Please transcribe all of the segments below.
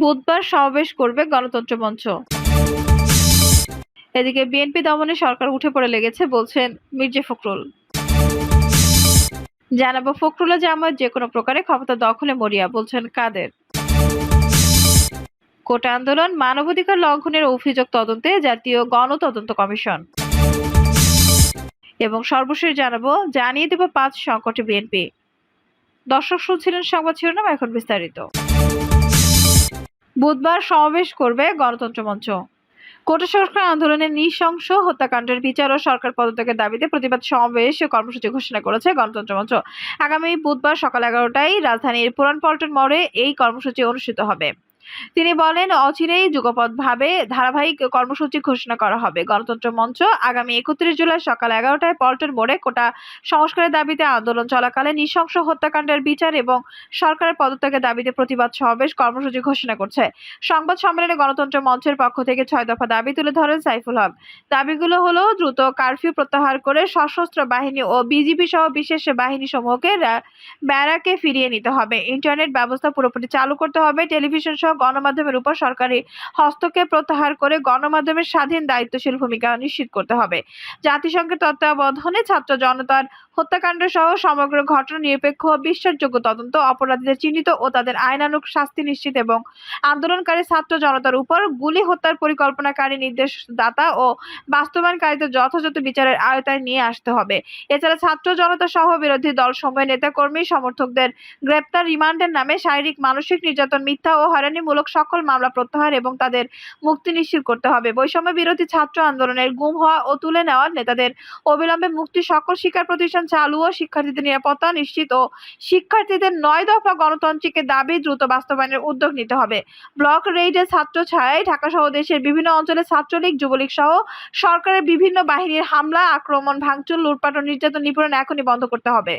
বুধবার সমাবেশ করবে গণতন্ত্র মঞ্চ। এদিকে বিএনপি দমনে সরকার উঠে পড়ে লেগেছে, বলছেন মির্জা ফখরুল। জানাব ফখরুল জামাত যে কোনো প্রকারে ক্ষমতা দখলে মরিয়া, বলছেন কাদের। কোটা আন্দোলন মানবাধিকার লঙ্ঘনের অভিযোগ তদন্তে জাতীয় গণতদন্ত কমিশন। এবং সর্বশেষ জানাব, জানিয়ে দেব পাঁচ সংকটে বিএনপি। দর্শক শুনছিলেন সংবাদ শিরোনাম, এখন বিস্তারিত। বুধবার সমাবেশ করবে গণতন্ত্র মঞ্চ। কোটা সংস্কার আন্দোলনের নৃশংস হত্যাকাণ্ডের বিচার ও সরকার পদত্যাগের দাবিতে প্রতিবাদ সমাবেশ কর্মসূচি ঘোষণা করেছে গণতন্ত্র মঞ্চ। আগামী বুধবার সকাল এগারোটায় রাজধানীর পুরান পল্টন মোড়ে এই কর্মসূচি অনুষ্ঠিত হবে। তিনি বলেন, অচিরেই যুগপৎভাবে ধারাবাহিক কর্মসূচি ঘোষণা করা হবে। গণতন্ত্র মঞ্চ আগামী একত্রিশ জুলাই সকাল এগারোটায় পল্টন মোড়ে কোটা সংস্কারের দাবিতে আন্দোলন চলাকালে নৃশংস হত্যাকাণ্ডের বিচার এবং সরকারের পদত্যাগের দাবিতে প্রতিবাদ সমাবেশ কর্মসূচি ঘোষণা করছে। সংবাদ সম্মেলনে গণতন্ত্র মঞ্চের পক্ষ থেকে ছয় দফা দাবি তুলে ধরেন সাইফুল হক। দাবিগুলো হলো, দ্রুত কারফিউ প্রত্যাহার করে সশস্ত্র বাহিনী ও বিজিবি সহ বিশেষ বাহিনী সমূহকে ব্যারাকে ফিরিয়ে নিতে হবে। ইন্টারনেট ব্যবস্থা পুরোপুরি চালু করতে হবে। টেলিভিশন সহ গণমাধ্যমের উপর সরকারি হস্তক্ষেপ প্রত্যাহার করে গণমাধ্যমের স্বাধীন দায়িত্বশীল ভূমিকা নিশ্চিত করতে হবে। জাতিসংঘের তত্ত্বাবধানে ছাত্র জনতার হত্যাকাণ্ড সহ সমগ্র ঘটনা নিরপেক্ষ বিশ্বাসযোগ্য তদন্ত অপরাধীদের চিহ্নিত ও তাদের আইনানুক শাস্তি নিশ্চিত এবং আন্দোলনকারী ছাত্র জনতার উপর গুলি হত্যার পরিকল্পনাকারী নির্দেশদাতা ও বাস্তবায়নকারীদের যথাযথ বিচারের আয়তায় নিয়ে আসতে হবে। এছাড়া ছাত্র জনতা সহ বিরোধী দল সময়ের নেতাকর্মী সমর্থকদের গ্রেপ্তার রিমান্ডের নামে শারীরিক, মানসিক নির্যাতন, মিথ্যা ও হয়রানিমূলক সকল মামলা প্রত্যাহার এবং তাদের মুক্তি নিশ্চিত করতে হবে। বৈষম্য বিরোধী ছাত্র আন্দোলনের গুম হওয়া ও তুলে নেওয়া নেতাদের অবিলম্বে মুক্তি সকল শিক্ষা প্রতিষ্ঠান চালু ও শিক্ষার্থীদের নিরাপত্তা নিশ্চিত ও শিক্ষার্থীদের নয় দফা গণতান্ত্রিক দাবি দ্রুত বাস্তবায়নের উদ্যোগ নিতে হবে। ব্লক রেইডে ছাত্র ছায়ায় ঢাকা সহ দেশের বিভিন্ন অঞ্চলে ছাত্রলীগ, যুবলীগ সহ সরকারের বিভিন্ন বাহিনীর হামলা, আক্রমণ, ভাঙচুর, লুটপাট ও নির্যাতন নিপীড়ন এখনই বন্ধ করতে হবে।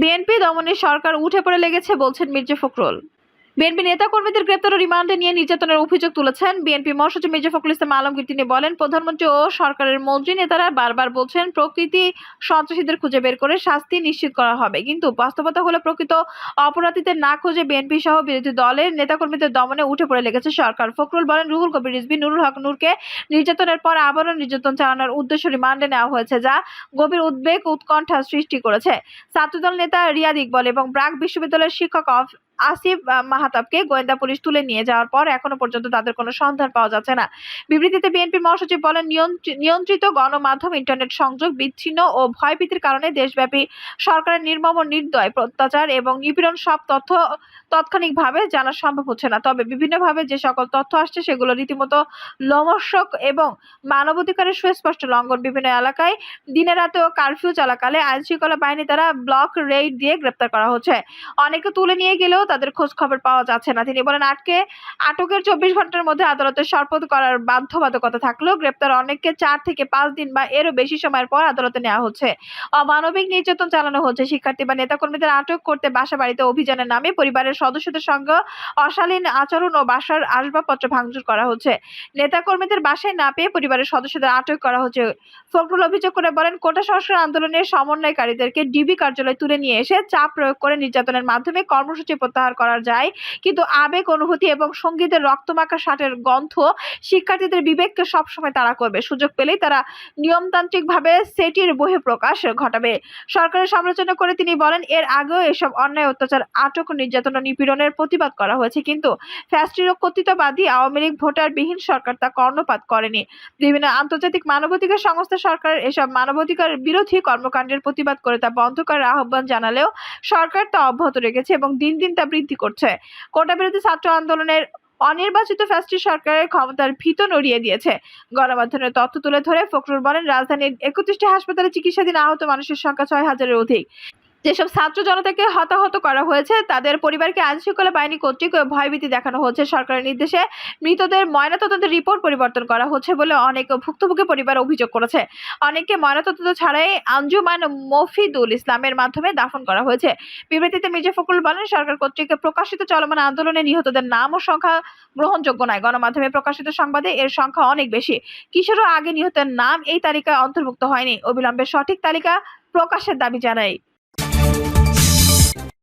বিএনপি দমনে সরকার উঠে পড়ে লেগেছে, বলছেন মির্জা ফখরুল। বিএনপি নেতাকর্মীদের গ্রেপ্তার ও রিমান্ডে নিয়ে নির্যাতনের অভিযোগ তুলেছেন বিএনপি মহাসচিব মির্জা ফখরুল ইসলাম আলমগীর। তিনি বলেন, প্রধানমন্ত্রী ও সরকারের মন্ত্রী নেতারা বারবার বলছেন, প্রকৃতি সন্ত্রাসীদের খুঁজে বের করে শাস্তি নিশ্চিত করা হবে। কিন্তু বাস্তবতা হলো প্রকৃত অপরাধীদের না খুঁজে বিএনপি সহ বিরোধী দলের নেতাকর্মীদের দমনে উঠে পড়ে লেগেছে সরকার। ফখরুল বলেন, রুহুল কবির রিজভী, নুরুল হক নূরকে নির্যাতনের পর আবারও নির্যাতন চালানোর উদ্দেশ্য রিমান্ডে নেওয়া হয়েছে, যা গভীর উদ্বেগ, উৎকণ্ঠা সৃষ্টি করেছে। ছাত্রদল নেতা রিয়াদ ইকবল এবং ব্রাক বিশ্ববিদ্যালয়ের শিক্ষক অফ- আসিফ মাহাতাবকে গোয়েন্দা পুলিশ তুলে নিয়ে যাওয়ার পর এখনও পর্যন্ত তাদের কোনো সন্ধান পাওয়া যাচ্ছে না। বিবৃতিতে বিএনপি মহাসচিব বলেন, নিয়ন্ত্রি- নিয়ন্ত্রিত গণমাধ্যম, ইন্টারনেট সংযোগ বিচ্ছিন্ন ও ভয়ভীতির কারণে দেশব্যাপী সরকারের নির্মম নির্দয় অত্যাচার এবং নিপীড়ন সব তথ্য তাৎক্ষণিকভাবে জানা সম্ভব হচ্ছে না। তবে বিভিন্নভাবে যে সকল তথ্য আসছে সেগুলো রীতিমতো লোমর্ষক এবং মানবাধিকারের সুস্পষ্ট লঙ্ঘন। বিভিন্ন এলাকায় দিনে রাতে ও কারফিউ চলাকালে আইন শৃঙ্খলা বাহিনী দ্বারা ব্লক রেইড দিয়ে গ্রেপ্তার করা হচ্ছে। অনেকে তুলে নিয়ে গেলেও তাদের খোঁজ খবর পাওয়া যাচ্ছে না। তিনি বলেন, আটকে, আটকের চব্বিশ ঘণ্টার মধ্যে আদালতে সরপত করার বাধ্যবাধকতা থাকলেও গ্রেপ্তার অনেককে চার থেকে পাঁচ দিন বা এরও বেশি সময়ের পর আদালতে নেওয়া হচ্ছে। অমানবিক নির্যাতন চালানো হচ্ছে। শিক্ষার্থী বা নেতাকর্মীদের আটক করতে বাসা বাড়িতে অভিযানের নামে পরিবারের সদস্যদের সঙ্গে অশালীন আচরণ ও বাসার আসবাবপত্র ভাঙচুর করা হচ্ছে। নেতাকর্মীদের বাসায় না পেয়ে পরিবারের সদস্যদের আটক করা হচ্ছে। ফখরুল অভিযোগ করে বলেন, কোটা সংস্কার আন্দোলনের সমন্বয়কারীদেরকে ডিবি কার্যালয়ে তুলে নিয়ে এসে চাপ প্রয়োগ করে নির্যাতনের মাধ্যমে কর্মসূচি প্রত্যাহার করা যায়। কিন্তু আবেগ, অনুভূতি এবং সঙ্গীতের রক্তমাখা শাটের গন্ধ শিক্ষার্থীদের বিবেককে সবসময় তাড়া করবে। সুযোগ পেলেই তারা নিয়মতান্ত্রিকভাবে সেটির বহিঃপ্রকাশ ঘটাবে। সরকারের সমালোচনা করে তিনি বলেন, এর আগেও এসব অন্যায়, অত্যাচার, আটক, নির্যাতন ও নিপীড়নের প্রতিবাদ করা হয়েছে। কিন্তু ফ্যাস্টির ও কর্তৃত্ববাদী আওয়ামী লীগ ভোটারবিহীন সরকার তা কর্ণপাত করেনি। বিভিন্ন আন্তর্জাতিক মানবাধিকার সংস্থা সরকারের এসব মানবাধিকার বিরোধী কর্মকাণ্ডের প্রতিবাদ করে তা বন্ধ করার আহ্বান জানালেও সরকার তা অব্যাহত রেখেছে এবং দিন দিন বৃদ্ধি করছে। কোটা বিরোধী ছাত্র আন্দোলনের অনির্বাচিত ফ্যাস্টি সরকারের ক্ষমতার ভীত নড়িয়ে দিয়েছে। গণমাধ্যমের তথ্য তুলে ধরে ফখরুল বলেন, রাজধানীর একত্রিশটি হাসপাতালে চিকিৎসাধীন আহত মানুষের সংখ্যা ছয় হাজারের অধিক। যেসব ছাত্র জনতাকে হতাহত করা হয়েছে, তাদের পরিবারকে আইন শৃঙ্খলা বাহিনী কর্তৃক ভয়ভীতি দেখানো হচ্ছে। সরকারের নির্দেশে মৃতদের ময়নাতদন্তের রিপোর্ট পরিবর্তন করা হচ্ছে বলে অনেক ভুক্তভোগী পরিবার অভিযোগ করেছে। অনেককে ময়নাতদন্ত ছাড়াই আঞ্জুমান মফিদুল ইসলামের মাধ্যমে দাফন করা হয়েছে। বিবৃতিতে মির্জা ফখরুল বলেন, সরকার কর্তৃক প্রকাশিত চলমান আন্দোলনে নিহতদের নাম ও সংখ্যা গ্রহণযোগ্য নয়। গণমাধ্যমে প্রকাশিত সংবাদে এর সংখ্যা অনেক বেশি। কিশোরও আগে নিহতের নাম এই তালিকায় অন্তর্ভুক্ত হয়নি। অবিলম্বে সঠিক তালিকা প্রকাশের দাবি জানাই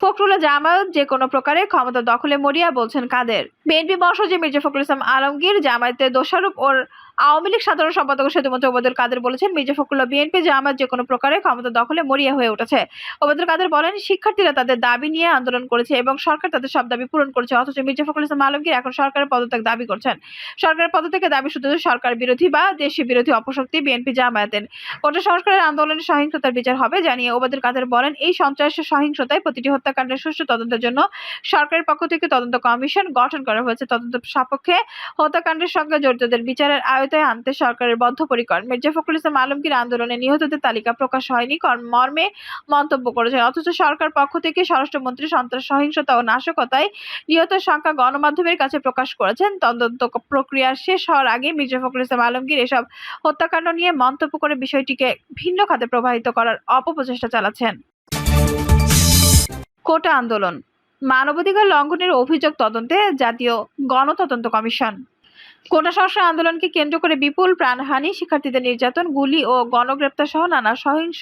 ফখরুল জামায়াত যে কোনো প্রকারে ক্ষমতা দখলে মরিয়া বলছেন কাদের। বিএনপি মহাসচিব মির্জা ফখরুল ইসলাম আলমগীর জামায়াতের দোষারোপ ওর আওয়ামী লীগ সাধারণ সম্পাদক সেতুমন্ত্রী ওবায়দুল কাদের বলেছেন, মির্জা ফখরুল্লাহ বিএনপি জামায়াত যে কোনো প্রকারে ক্ষমতা দখলে মরিয়া হয়ে উঠেছে। ওবায়দুল কাদের বলেন, শিক্ষার্থীরা তাদের দাবি নিয়ে আন্দোলন করেছে এবং সরকার তাদের সব দাবি পূরণ করেছে, অথচ মির্জা ফখরুল ইসলাম আলমগীর এখন সরকারের পদত্যাগ দাবি করছেন। সরকারের পদত্যাগের দাবি শুধু সরকার বিরোধী বা দেশীয় বিরোধী অপশক্তি বিএনপি জামায়াতের। কোটা সংস্কারের আন্দোলনের সহিংসতার বিচার হবে জানিয়ে ওবায়দুল কাদের বলেন, এই সন্ত্রাস সহিংসতায় প্রতিটি হত্যাকাণ্ডের সুষ্ঠু তদন্তের জন্য সরকারের পক্ষ থেকে তদন্ত কমিশন গঠন করা হয়েছে। তদন্ত সাপেক্ষে হত্যাকাণ্ডের সঙ্গে জড়িতদের বিচারের আয়তায় আনতে সরকারের বদ্ধপরিকর। মির্জা ফখরুল ইসলাম আলমগীর আন্দোলনে নিহতদের তালিকা প্রকাশ হয়নি মর্মে মন্তব্য করেছেন অথচ সরকার পক্ষ থেকে স্বরাষ্ট্রমন্ত্রী সন্ত্রাস, সহিংসতা ও নাশকতায় নিহতের সংখ্যা গণমাধ্যমের কাছে প্রকাশ করেছেন। তদন্ত প্রক্রিয়া শেষ হওয়ার আগে মির্জা ফখরুল ইসলাম আলমগীর এসব হত্যাকাণ্ড নিয়ে মন্তব্য করে বিষয়টিকে ভিন্ন খাতে প্রবাহিত করার অপপ্রচেষ্টা চালাচ্ছেন। কোটা আন্দোলন, মানবাধিকার লঙ্ঘনের অভিযোগ তদন্তে জাতীয় গণতদন্ত কমিশন। কোটা সংস্কার আন্দোলনকে কেন্দ্র করে বিপুল প্রাণহানি, শিক্ষার্থীদের নির্যাতন, গুলি ও গণগ্রেপ্তার সহ নানা সহিংস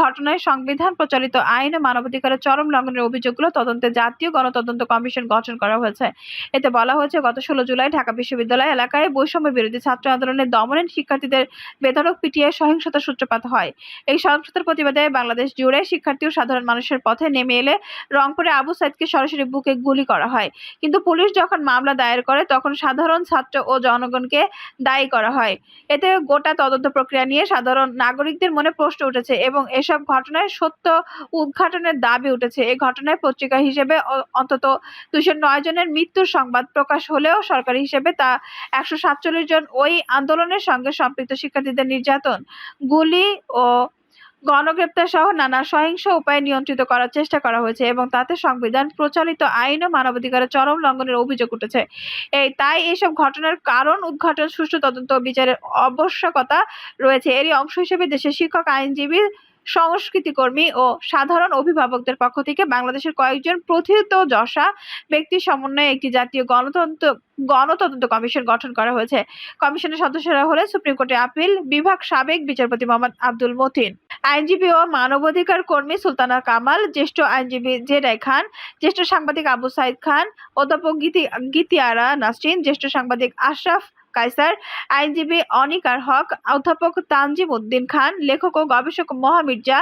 ঘটনায় সংবিধান প্রচলিত আইন ও মানবাধিকারের চরম লঙ্ঘনের অভিযোগগুলো তদন্তে জাতীয় গণতদন্ত কমিশন গঠন করা হয়েছে। এতে বলা হয়েছে, গত ষোলো জুলাই ঢাকা বিশ্ববিদ্যালয় এলাকায় বৈষম্য বিরোধী ছাত্র আন্দোলনের দমনে শিক্ষার্থীদের বেধড়ক পিটিয়ে সহিংসতার সূত্রপাত হয়। এই সহিংসতার প্রতিবাদে বাংলাদেশ জুড়ে শিক্ষার্থী ও সাধারণ মানুষের পথে নেমে এলে রংপুরে আবু সাইদকে সরাসরি বুকে গুলি করা হয়। কিন্তু পুলিশ যখন মামলা দায়ের করে, তখন সাধারণ ছাত্র ও জনগণকে দায়ী করা হয়। এতে গোটা তদন্ত প্রক্রিয়া নিয়ে সাধারণ নাগরিকদের মনে প্রশ্ন উঠেছে এবং এসব ঘটনায় সত্য উদ্ঘাটনের দাবি উঠেছে। এই ঘটনায় পত্রিকা হিসেবে অন্তত দুশো নয় জনের মৃত্যুর সংবাদ প্রকাশ হলেও সরকারি হিসেবে তা একশো সাতচল্লিশ জন ওই আন্দোলনের সঙ্গে সম্পৃক্ত শিক্ষার্থীদের নির্যাতন, গুলি ও গণগ্রেপ্তার সহ নানা সহিংস উপায়ে নিয়ন্ত্রিত করার চেষ্টা করা হয়েছে এবং তাতে সংবিধান প্রচলিত আইন ও মানবাধিকারের চরম লঙ্ঘনের অভিযোগ উঠেছে। এই তাই এসব ঘটনার কারণ, উদ্ঘাটন, সুষ্ঠু তদন্ত বিচারের আবশ্যকতা রয়েছে। এরই অংশ হিসেবে দেশের শিক্ষক, আইনজীবী সংস্কৃতিকর্মী ও সাধারণ অভিভাবকদের পক্ষ থেকে বাংলাদেশের কয়েকজন প্রথিত যশা ব্যক্তির সমন্বয়ে একটি জাতীয় গণতন্ত্র, গণতদন্ত কমিশন গঠন করা হয়েছে। কমিশনের সদস্যরা হলেন সুপ্রিম কোর্টে আপিল বিভাগ সাবেক বিচারপতি মোহাম্মদ আব্দুল মতিন। আইনজীবী ও মানবাধিকার কর্মী সুলতানা কামাল, জ্যেষ্ঠ আইনজীবী জেডাই খান, জ্যেষ্ঠ সাংবাদিক আবু সাইদ খান, অধ্যাপক গীতি, গীতিয়ারা নাসরিন, জ্যেষ্ঠ সাংবাদিক আশরাফ কায়সার, আইনজীবী অনিকার হক, অধ্যাপক তানজিম উদ্দিন খান, লেখক ও গবেষক মহামির্জা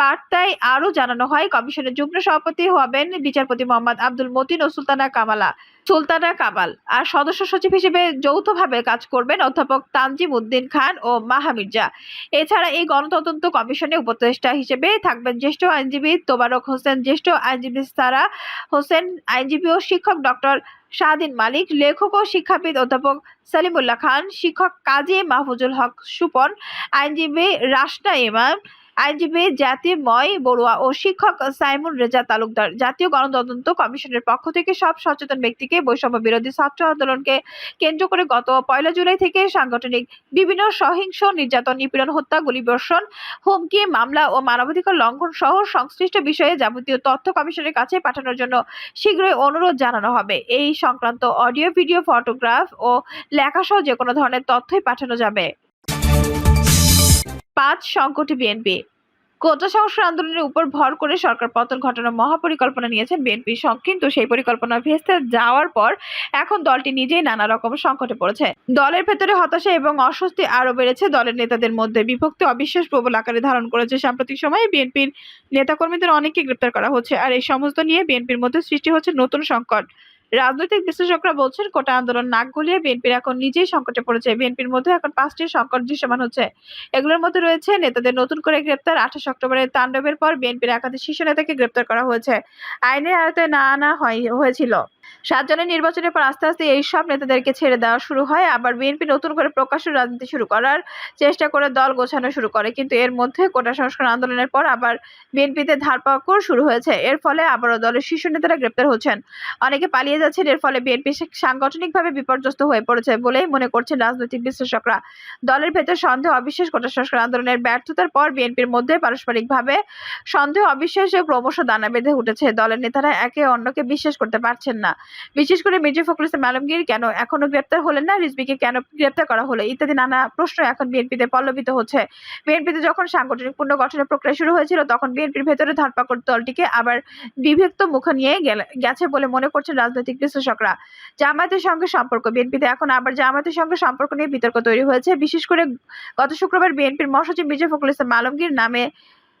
বার্তায় আরও জানানো হয়, কমিশনের যুগ্ম সভাপতি হবেন বিচারপতি মোহাম্মদ আব্দুল মতিন ও সুলতানা কামালা। সুলতানা কামাল। আর সদস্য সচিব হিসেবে যৌথভাবে কাজ করবেন অধ্যাপক তানজিম উদ্দিন খান ও মাহা মির্জা এছাড়া এই গণতদন্ত কমিশনে উপদেষ্টা হিসেবে থাকবেন জ্যেষ্ঠ আইনজীবী তোবারক হোসেন, জ্যেষ্ঠ আইনজীবী সারা হোসেন, আইনজীবী ও শিক্ষক ডক্টর শাহদিন মালিক, লেখক ও শিক্ষাবিদ অধ্যাপক সালিমুল্লাহ খান, শিক্ষক কাজী মাহফুজুল হক সুপন, আইনজীবী রাশনা ইমাম আইনজীবী জাতিময় বড়ুয়া ও শিক্ষক সাইমুন রেজা তালুকদার জাতীয় গণতদন্ত কমিশনের পক্ষ থেকে সব সচেতন ব্যক্তিকে বৈষম্য বিরোধী ছাত্র আন্দোলনকে কেন্দ্র করে গত পয়লা জুলাই থেকে সাংগঠনিক বিভিন্ন সহিংস নির্যাতন, নিপীড়ন, হত্যা, গুলিবর্ষণ, হুমকি, মামলা ও মানবাধিকার লঙ্ঘন সহ সংশ্লিষ্ট বিষয়ে যাবতীয় তথ্য কমিশনের কাছে পাঠানোর জন্য শীঘ্রই অনুরোধ জানানো হবে। এই সংক্রান্ত অডিও, ভিডিও, ফটোগ্রাফ ও লেখাসহ যে কোনো ধরনের তথ্যই পাঠানো যাবে। পাঁচ সংকটে বিএনপি কোটা সংস্কার আন্দোলনের উপর ভর করে সরকার পতন ঘটানোর মহাপরিকল্পনা নিয়েছেন বিএনপি কিন্তু সেই পরিকল্পনা ভেস্তে যাওয়ার পর এখন দলটি নিজেই নানা রকম সংকটে পড়েছে। দলের ভেতরে হতাশা এবং অস্বস্তি আরও বেড়েছে। দলের নেতাদের মধ্যে বিভক্তি অবিশ্বাস প্রবল আকারে ধারণ করেছে। সাম্প্রতিক সময়ে বিএনপির নেতাকর্মীদের অনেককে গ্রেপ্তার করা হচ্ছে। আর এই সমস্ত নিয়ে বিএনপির মধ্যে সৃষ্টি হচ্ছে নতুন সংকট। রাজনৈতিক বিশ্লেষকরা বলছেন, কোটা আন্দোলন নাক গলিয়ে বিএনপির এখন নিজেই সংকটে পড়েছে। বিএনপির মধ্যে এখন পাঁচটি সংকট দৃশ্যমান হচ্ছে। এগুলোর মধ্যে রয়েছে নেতাদের নতুন করে গ্রেপ্তার। আঠাশ অক্টোবরের তাণ্ডবের পর বিএনপির একাধিক শীর্ষ নেতাকে গ্রেপ্তার করা হয়েছে। আইনের আয়তায় না আনা হয়, হয়েছিল। সাত জনের নির্বাচনের পর আস্তে আস্তে এই সব নেতাদেরকে ছেড়ে দেওয়া শুরু হয়। আবার বিএনপি নতুন করে প্রকাশ্য রাজনীতি শুরু করার চেষ্টা করে দল গোছানো শুরু করে। কিন্তু এর মধ্যে কোটা সংস্কার আন্দোলনের পর আবার বিএনপিতে ধারপাকড় শুরু হয়েছে। এর ফলে আবারও দলের শীর্ষ নেতারা গ্রেপ্তার হচ্ছেন। অনেকে পালিয়ে যাচ্ছেন। এর ফলে বিএনপি সাংগঠনিকভাবে বিপর্যস্ত হয়ে পড়েছে বলেই মনে করছেন রাজনৈতিক বিশ্লেষকরা। দলের ভেতর সন্দেহ, অবিশ্বাস, কোটা সংস্কার আন্দোলনের ব্যর্থতার পর বিএনপির মধ্যে পারস্পরিকভাবে সন্দেহ, অবিশ্বাসে ক্রমশ দানা বেঁধে উঠেছে। দলের নেতারা একে অন্যকে বিশ্বাস করতে পারছেন না। বিশেষ করে মির্জা ফখরুল ইসলাম আলমগীর কেন এখনও গ্রেপ্তার হলেন না? রিজভিকে কেন গ্রেপ্তার করা হলো? ইত্যাদি নানা প্রশ্ন এখন বিএনপিতে পল্লবিত হচ্ছে। বিএনপিতে যখন সাংগঠনিক পুনর্গঠনের প্রক্রিয়া শুরু হয়েছিল, তখন বিএনপির ভেতরে ধরপাকড় দলটিকে আবার বিভক্ত মুখ নিয়ে গেছে বলে মনে করছেন রাজনৈতিক বিশ্লেষকরা। জামায়াতের সঙ্গে সম্পর্ক, বিএনপিতে এখন আবার জামায়াতের সঙ্গে সম্পর্ক নিয়ে বিতর্ক তৈরি হয়েছে। বিশেষ করে গত শুক্রবার বিএনপির মহাসচিব মির্জা ফখরুল ইসলাম আলমগীর নামে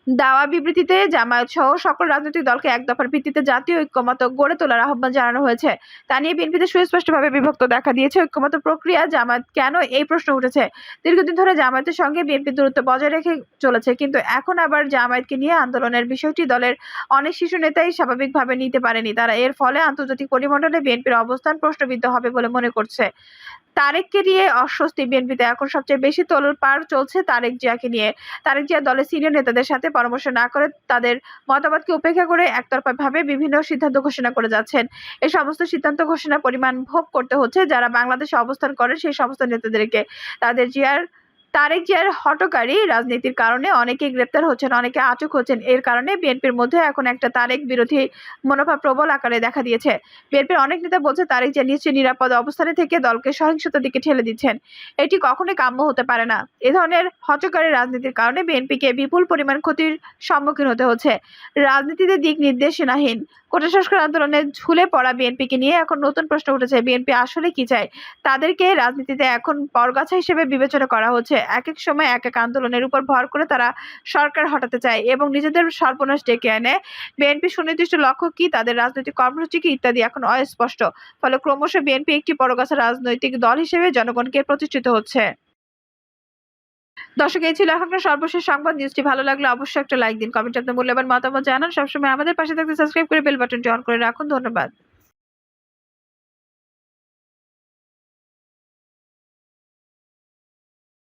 দাওয়া বিবৃতিতে জামায়াত সহ সকল রাজনৈতিক দলকে এক দফার ভিত্তিতে জাতীয় ঐক্যমত গড়ে তোলার আহ্বান জানানো হয়েছে। তা নিয়ে বিএনপিতে সুস্পষ্টভাবে বিভক্ত দেখা দিয়েছে। ঐক্যমত প্রক্রিয়া জামায়াত কেন এই প্রশ্ন উঠেছে? দীর্ঘদিন ধরে জামায়াতের সঙ্গে বিএনপি দূরত্ব বজায় রেখে চলেছে, কিন্তু এখন আবার জামায়াতকে নিয়ে আন্দোলনের বিষয়টি দলের অনেক শিশু নেতাই স্বাভাবিকভাবে নিতে পারেনি। তারা এর ফলে আন্তর্জাতিক পরিমণ্ডলে বিএনপির অবস্থান প্রশ্নবিদ্ধ হবে বলে মনে করছে। তারেককে নিয়ে অস্বস্তি বিএনপিতে। এখন সবচেয়ে বেশি তোলপাড় চলছে তারেক জিয়াকে নিয়ে। তারেক জিয়া দলের সিনিয়র নেতাদের সাথে পরামর্শ না করে তাদের মতামতকে উপেক্ষা করে একতরফাভাবে বিভিন্ন সিদ্ধান্ত ঘোষণা করে যাচ্ছেন। এই সমস্ত সিদ্ধান্ত ঘোষণা পরিমাণ ভোগ করতে হচ্ছে যারা বাংলাদেশে অবস্থান করে সেই সমস্ত নেতাদেরকে। তাদের জিয়ার তারেক জিয়ার হটকারী রাজনীতির কারণে অনেকে গ্রেপ্তার হচ্ছেন, অনেকে আটক হচ্ছেন। এর কারণে বিএনপির মধ্যে এখন একটা তারেক বিরোধী মনোভাব প্রবল আকারে দেখা দিয়েছে। বিএনপির অনেক নেতা বলছে, তারেক জিয়া নিশ্চয়ই নিরাপদ অবস্থানে থেকে দলকে সহিংসতার দিকে ঠেলে দিচ্ছেন। এটি কখনোই কাম্য হতে পারে না। এ ধরনের হটকারী রাজনীতির কারণে বিএনপিকে বিপুল পরিমাণ ক্ষতির সম্মুখীন হতে হচ্ছে। রাজনীতিতে দিক নির্দেশনাহীন। কোটা সংস্কার আন্দোলনে ঝুলে পড়া বিএনপিকে নিয়ে এখন নতুন প্রশ্ন উঠেছে, বিএনপি আসলে কি চায়? তাদেরকে রাজনীতিতে এখন পরগাছা হিসেবে বিবেচনা করা হচ্ছে। এক এক সময় এক এক আন্দোলনের উপর ভর করে তারা সরকার হটাতে চায় এবং নিজেদের সর্বনাশ ডেকে আনে। বিএনপি সুনির্দিষ্ট লক্ষ্য কি? তাদের রাজনৈতিক কর্মসূচি কি? ইত্যাদি এখন অস্পষ্ট। ফলে ক্রমশ বিএনপি একটি পরগাছা রাজনৈতিক দল হিসেবে জনগণকে প্রতিষ্ঠিত হচ্ছে। দর্শক, এই ছিল এখনকার সর্বশেষ সংবাদ। নিউজটি ভালো লাগলে অবশ্যই একটা লাইক দিন, কমেন্ট আপনার মূল্যবান মতামত জানান। সবসময় আমাদের পাশে থাকতে সাবস্ক্রাইব করে বেল বাটনটি অন করে রাখুন। ধন্যবাদ।